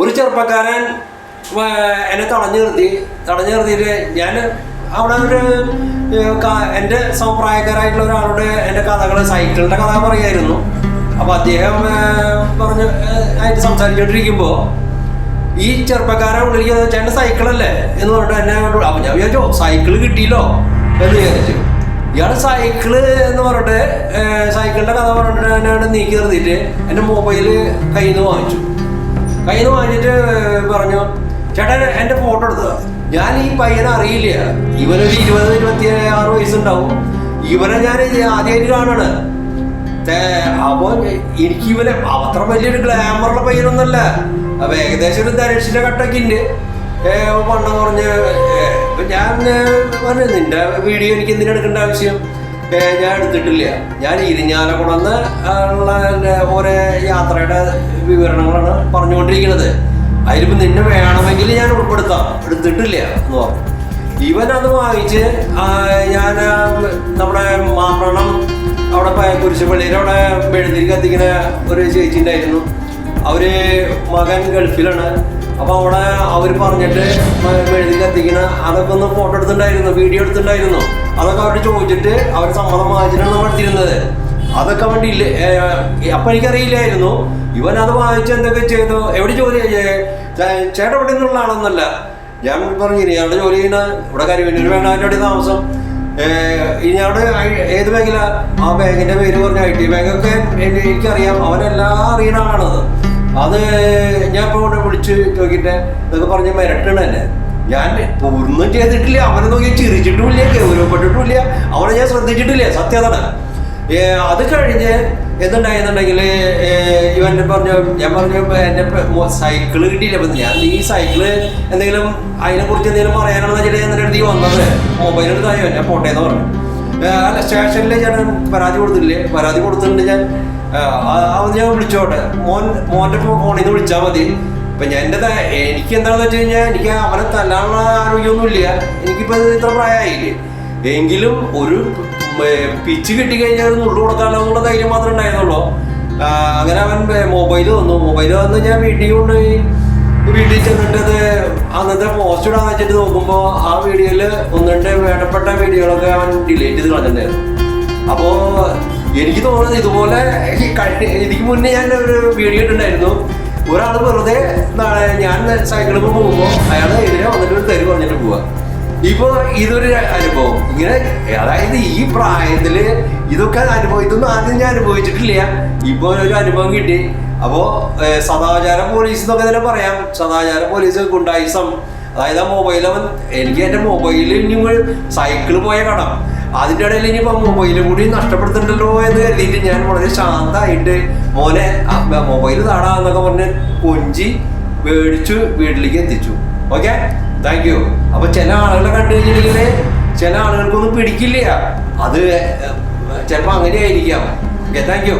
ഒരു ചെറുപ്പക്കാരൻ എന്നെ തടഞ്ഞു നിർത്തി. തടഞ്ഞു നിർത്തിയിട്ട് ഞാൻ അവിടെ ഒരു എന്റെ സമപ്രായക്കാരായിട്ടുള്ള ഒരാളോട് എന്റെ കഥകൾ സൈക്കിളിന്റെ കഥ പറയായിരുന്നു അപ്പോൾ അദ്ദേഹം പറഞ്ഞ് ആയിട്ട് സംസാരിച്ചുകൊണ്ടിരിക്കുമ്പോൾ ഈ ചെറുപ്പക്കാരൻ ഉള്ളിലേക്ക് ചേട്ടൻ സൈക്കിളല്ലേ? എന്ന് പറഞ്ഞിട്ട് എന്നെ അങ്ങോട്ട് അപ്പം ഞാൻ വിചാരിച്ചോ സൈക്കിൾ കിട്ടിയില്ലോ? എന്ന് വിചാരിച്ചു. ഇയാൾ സൈക്കിൾ എന്ന് പറഞ്ഞിട്ട് സൈക്കിളിന്റെ കഥ പറഞ്ഞിട്ട് എന്നെ നീക്കി നിർത്തിയിട്ട് എന്റെ മൊബൈൽ കയ്യിൽ നിന്ന് വാങ്ങിച്ചു. കയ്യിൽ നിന്ന് പറഞ്ഞു ചേട്ടാ എന്റെ ഫോട്ടോ എടുത്തത്. ഞാൻ ഈ പയ്യനെ അറിയില്ല. ഇവനൊരു ഇരുപത് ഇരുപത്തി ആറ് വയസ്സുണ്ടാവും. ഇവനെ ഞാൻ ആദ്യമായിട്ട് കാണാണ്. അപ്പൊ എനിക്ക് ഇവനെ അത്ര വലിയൊരു ഗ്ലാമറുള്ള പയ്യനൊന്നല്ല അപ്പൊ ഏകദേശം ഒരു ധനുഷിന്റെ കട്ടൊക്കെ ഉണ്ട്. പണ്ടെന്ന് കുറഞ്ഞ് ഞാൻ പറഞ്ഞു നിന്റെ വീഡിയോ എനിക്ക് എന്തിനാ എടുക്കേണ്ട ആവശ്യം? ഞാൻ എടുത്തിട്ടില്ല. ഞാൻ ഇരിഞ്ഞാലക്കുടന്ന് ഉള്ള ഓരോ യാത്രയുടെ വിവരണങ്ങളാണ് പറഞ്ഞുകൊണ്ടിരിക്കുന്നത്. അതിലിപ്പോൾ നിന്നെ വേണമെങ്കിൽ ഞാൻ ഉൾപ്പെടുത്താം. എടുത്തിട്ടില്ല. എന്ന് പറഞ്ഞു ഇവൻ അത് വാങ്ങിച്ച് ഞാൻ നമ്മുടെ മാറണം അവിടെ കുരിശുപള്ളിയിൽ അവിടെ മെഴുതിരി കത്തിക്കുന്ന ഒരു ചേച്ചി ഉണ്ടായിരുന്നു. അവർ മകൻ ഗൾഫിലാണ്. അപ്പൊ അവിടെ അവർ പറഞ്ഞിട്ട് മെഴുതി കത്തിക്കണ അതൊക്കെ ഒന്ന് ഫോട്ടോ എടുത്തിട്ടുണ്ടായിരുന്നു വീഡിയോ എടുത്തിട്ടുണ്ടായിരുന്നു. അതൊക്കെ അവരോട് ചോദിച്ചിട്ട് അവർ സമ്മതം വാങ്ങിച്ചിട്ടാണ് നമ്മൾ എടുത്തിരുന്നത് അതൊക്കെ വേണ്ടി അപ്പൊ എനിക്കറിയില്ലായിരുന്നു. ഇവൻ അത് വാങ്ങിച്ച് എന്തൊക്കെ ചെയ്തു? എവിടെ ജോലി ചേട്ടൻ എവിടെ നിന്നുള്ള ആളൊന്നല്ല ഞാൻ പറഞ്ഞു ഇയാളുടെ ജോലി ചെയ്യുന്ന ഇവിടെ കരിവന്നൂർ വേണ്ടാന്റെ താമസം. ഇയാൾ ഏത് ബാങ്കിലാ? ആ ബാങ്കിന്റെ പേര് പറഞ്ഞ ഐ ടി ബാങ്കൊക്കെ എനിക്കറിയാം. അവനെല്ലാം അറിയുന്ന ആളാണത്. അത് ഞാൻ ഇപ്പോൾ ഇവിടെ വിളിച്ച് നോക്കിയിട്ട് ഇതൊക്കെ പറഞ്ഞ മിരട്ടണല്ലേ? ഞാൻ ഒന്നും ചെയ്തിട്ടില്ല. അവനെ നോക്കി ചിരിച്ചിട്ടുമില്ല ഗൗരവപ്പെട്ടിട്ടുമില്ല. അവനെ ഞാൻ ശ്രദ്ധിച്ചിട്ടില്ല. സത്യതാണ് അത് കഴിഞ്ഞ് എന്തുണ്ടായെന്നുണ്ടെങ്കിൽ ഇവൻ പറഞ്ഞു ഞാൻ പറഞ്ഞു എന്റെ സൈക്കിൾ കിട്ടിയില്ല. അപ്പം ഞാൻ ഈ സൈക്കിൾ എന്തെങ്കിലും അതിനെ കുറിച്ച് എന്തെങ്കിലും പറയാനാണെന്ന് വെച്ചിട്ട് ഞാൻ അടുത്ത് വന്നത്. മൊബൈലെടുത്തായോ ഞാൻ പോട്ടേന്ന് പറഞ്ഞു. അല്ല സ്റ്റേഷനിലെ ഞാൻ പരാതി കൊടുത്തില്ലേ? പരാതി കൊടുത്തിട്ടുണ്ട് ഞാൻ. അത് ഞാൻ വിളിച്ചോട്ടെ. മോൻ മോന്റെ ഫോണിൽ നിന്ന് വിളിച്ചാൽ മതി. ഇപ്പം ഞാൻ എന്റെ എനിക്ക് എന്താണെന്ന് വെച്ച് കഴിഞ്ഞാൽ എനിക്ക് അവനെ തല്ലാനുള്ള ആരോഗ്യമൊന്നുമില്ല. എനിക്കിപ്പോൾ ഇത്ര പ്രായമായില്ലേ എങ്കിലും ഒരു പിച്ച് കിട്ടിക്കഴിഞ്ഞാൽ ഒരു നുള്ളു കൊടുക്കാനുള്ള എന്നുള്ള ധൈര്യം മാത്രമേ ഉണ്ടായിരുന്നുള്ളൂ. അങ്ങനെ അവൻ മൊബൈൽ വന്നു മൊബൈൽ വന്ന് ഞാൻ വീട്ടിൽ കൊണ്ടുപോയി. വീട്ടിൽ ചെന്നിട്ട് അത് അന്നത്തെ പോസ്റ്റ് ഇടാൻ വെച്ചിട്ട് നോക്കുമ്പോൾ ആ വീഡിയോയിൽ ഒന്നിട്ട് വേണ്ടപ്പെട്ട വീഡിയോകളൊക്കെ അവൻ ഡിലീറ്റ് ചെയ്ത് കളഞ്ഞിട്ടുണ്ടായിരുന്നു. അപ്പോ എനിക്ക് തോന്നുന്നത് ഇതുപോലെ ഇതിക്ക് മുന്നേ ഞാൻ ഒരു വീഡിയോ ഇട്ടിട്ടുണ്ടായിരുന്നു. ഒരാൾ വെറുതെ ഞാൻ സൈക്കിളിൽ പോകുമ്പോൾ അയാൾ എതിരെ വന്നിട്ട് തെരുവ് പറഞ്ഞിട്ട് പോവുക ഇപ്പൊ ഇതൊരു അനുഭവം. ഇങ്ങനെ അതായത് ഈ പ്രായത്തിൽ ഇതൊക്കെ അനുഭവം ഇതൊന്നും ആദ്യം ഞാൻ അനുഭവിച്ചിട്ടില്ല. ഇപ്പൊ ഒരു അനുഭവം കിട്ടി. അപ്പോ സദാചാര പോലീസ് എന്നൊക്കെ തന്നെ പറയാം. സദാചാര പോലീസ് ഗുണ്ടായിസം അതായത് ആ മൊബൈൽ അവൻ എനിക്ക് എന്റെ മൊബൈലിൽ ഇനി സൈക്കിൾ പോയ കടം അതിന്റെ ഇടയിൽ ഇനിയിപ്പോ മൊബൈലും കൂടി നഷ്ടപ്പെടുത്തുന്നുണ്ടല്ലോ എന്ന് കരുതിയിട്ട് ഞാൻ വളരെ ശാന്തമായിട്ട് മോനെ മൊബൈൽ താടാന്നൊക്കെ പറഞ്ഞ് കൊഞ്ചി മേടിച്ചു വീട്ടിലേക്ക് എത്തിച്ചു. ഓക്കെ താങ്ക് യു അപ്പൊ ചില ആളുകളെ കണ്ടു കഴിഞ്ഞിട്ടുണ്ടെങ്കിൽ ചില ആളുകൾക്കൊന്നും പിടിക്കില്ല. അത് ചിലപ്പോൾ അങ്ങനെ ആയിരിക്കാം ഓക്കെ താങ്ക് യു